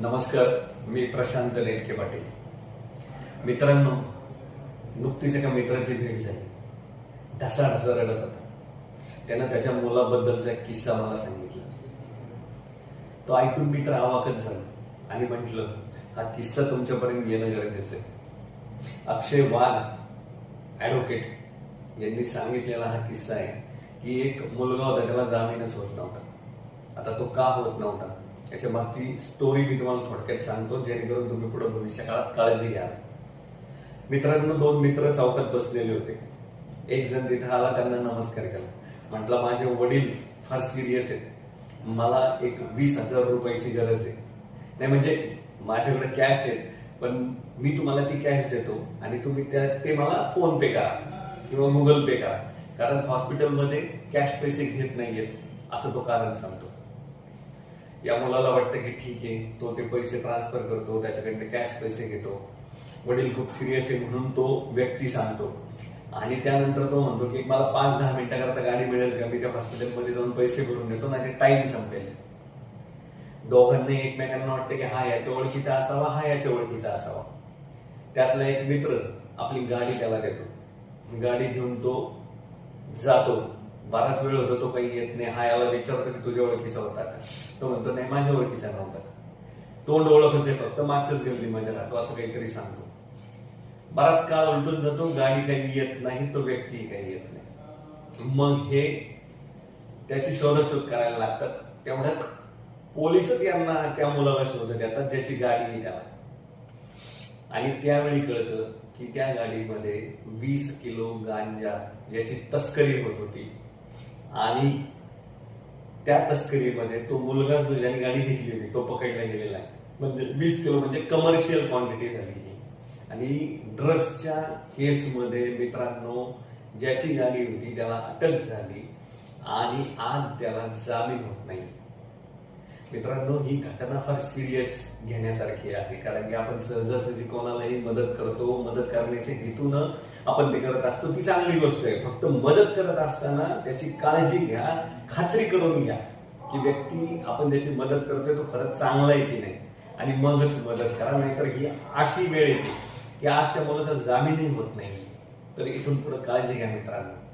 नमस्कार मी प्रशांत नेटके पाटील. मित्रांनो नुकतीच एका मित्राची भेट झाली. ढसा ढसा रडत होता. त्यानं त्याच्या मुलाबद्दलचा एक किस्सा मला सांगितला. तो ऐकून मित्र आवाकत झाला आणि म्हटलं हा किस्सा तुमच्यापर्यंत येणं गरजेचं आहे. अक्षय वाघ ॲडव्होकेट यांनी सांगितलेला हा किस्सा आहे की एक मुलगा होता त्याला जामीनच होत नव्हता. आता तो का होत नव्हता? याच्या मागची स्टोरी मी तुम्हाला थोडक्यात सांगतो जेणेकरून तुम्ही पुढे भविष्यकाळात काळजी घ्या. मित्रांनो दोन मित्र चौकात बसलेले होते. एक जण तिथे आला त्यांना नमस्कार केला. म्हटलं माझे वडील फार सिरियस आहेत. मला एक वीस हजार रुपयाची गरज आहे. नाही म्हणजे माझ्याकडे कॅश आहे पण मी तुम्हाला ती कॅश देतो आणि तुम्ही त्या ते मला फोन पे करा किंवा गुगल पे करा. कारण हॉस्पिटलमध्ये कॅश पैसे घेत नाहीयेत असं तो कारण सांगतो. या मुलाला वाटतं की ठीक आहे तो ते पैसे ट्रान्सफर करतो त्याच्याकडनं कॅश पैसे घेतो. वडील खूप सिरियस आहे म्हणून तो व्यक्ती सांगतो. आणि त्यानंतर तो म्हणतो की मला पाच दहा मिनिटाकरता गाडी मिळेल का? मी त्या हॉस्पिटलमध्ये जाऊन पैसे भरून देतो नाही टाइम संपेल. दोघांनी एकमेकांना वाटतं की हा याच्या ओळखीचा असावा हा याच्या ओळखीचा असावा. त्यातला एक मित्र आपली गाडी त्याला देतो. गाडी घेऊन तो जातो. बराच वेळ होतो तो काही येत नाही. हा याला विचारतो की तुझ्या ओळखीचा होता का? तो म्हणतो नाही माझ्या ओळखीचा नव्हता. तोंड ओळखच आहे फक्त मागच्याच गल्लीमध्ये राहतो असं काहीतरी सांगतो. बराच काळ उलटून जातो गाडी काही येत नाही तो व्यक्ती काही येत नाही. मग हे त्याची शोधशोध करायला लागतात. तेवढ्यात पोलिसच यांना त्या मुलाला शोधत येतात ज्याची गाडी आहे त्याला. आणि त्यावेळी कळतं की त्या गाडीमध्ये वीस किलो गांजा याची तस्करी होत होती. आणि त्या तस्करीमध्ये तो मुलगा जो ज्याने गाडी घेतली होती तो पकडला गेलेला आहे. म्हणजे वीस किलो म्हणजे कमर्शियल क्वांटिटी झाली ही. आणि ड्रग्सच्या केसमध्ये मित्रांनो ज्याची गाडी होती त्याला अटक झाली आणि आज त्याला जामीन होत नाही. मित्रांनो ही घटना फार सिरियस घेण्यासारखी आहे. कारण की आपण सहजासहजी कोणालाही मदत करतो. मदत करण्याच्या हेतून आपण ते करत असतो. ती चांगली गोष्ट आहे. फक्त मदत करत असताना त्याची काळजी घ्या. खात्री करून घ्या की व्यक्ती आपण त्याची मदत करतोय तो खरंच चांगला आहे की नाही. आणि मगच मदत करा. नाहीतर ही अशी वेळ येते की आज त्या मुलाचा जामीनही होत नाही. तर इथून पुढे काळजी घ्या मित्रांनो.